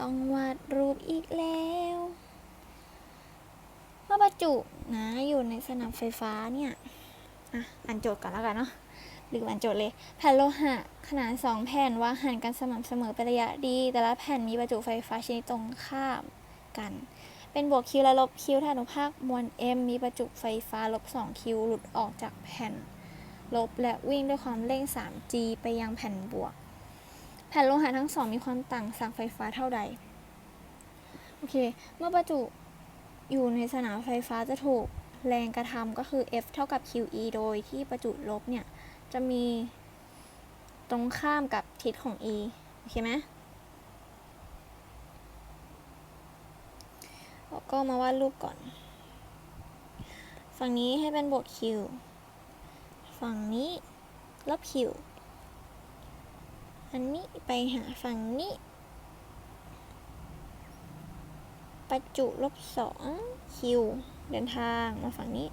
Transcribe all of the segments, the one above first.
ต้องวาดรูปอีกแล้วเมื่อบรรจุนะอยู่ในสนามไฟฟ้าเนี่ยอะอ่านโจทย์ก่อนแล้วกันเนาะหรืออ่านโจทย์เลย แผ่นโลหะขนาด 2 แผ่นวางห่างกันสม่ำเสมอเป็นระยะดี แต่ละแผ่นมีประจุไฟฟ้าชนิดตรงข้ามกัน เป็นบวกคิวและลบคิวถ้าอนุภาคมวล m มีประจุไฟฟ้าลบ2คิวหลุดออกจากแผ่น ลบและวิ่งด้วยความเร่ง 3g ไปยังแผ่นบวก ผ่นโลหะทั้งสองมีความต่างสั่งไฟฟ้าเท่าใด โอเค เมื่อประจุอยู่ในสนามไฟฟ้าจะถูกแรงกระทำก็คือ F เท่ากับ QE โดยที่ประจุลบเนี่ย จะมีตรงข้ามกับทิศของ E โอเคไหมแล้วก็มาวาดรูปก่อน ฝั่งนี้ให้เป็นบวก Q ฝั่งนี้ลบ Q อันนี้ไปหาฝั่งนี้ ประจุลบสองคิวเดินทางมาฝั่งนี้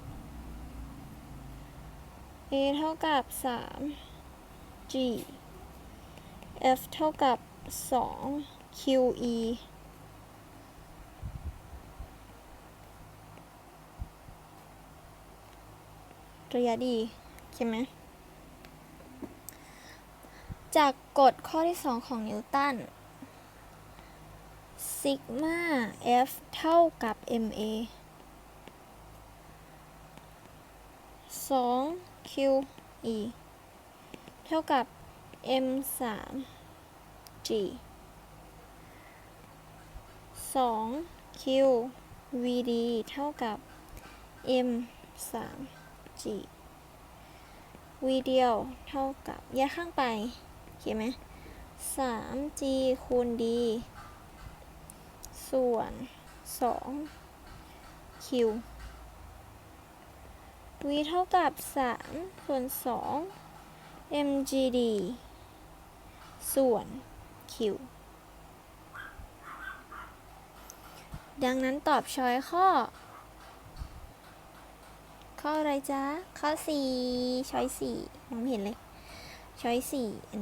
a เท่ากับสาม g f เท่ากับสอง q e ระยะดีใช่ไหม จากกฎข้อที่ 2 ของนิวตันซิกมา F เท่ากับ MA 2 QE เท่ากับ M 3 G 2 Q VD เท่ากับ M 3 G V เดียวเท่ากับแยกข้างไป เคไหม 3G คูณ D ส่วน2 Q V เท่ากับ3ส่วน2 mgd ส่วน q ดังนั้นตอบช้อยข้อ ข้ออะไรจ๊ะ ข้อ 4 ช้อย4มองเห็นเลย ช้อย4อัน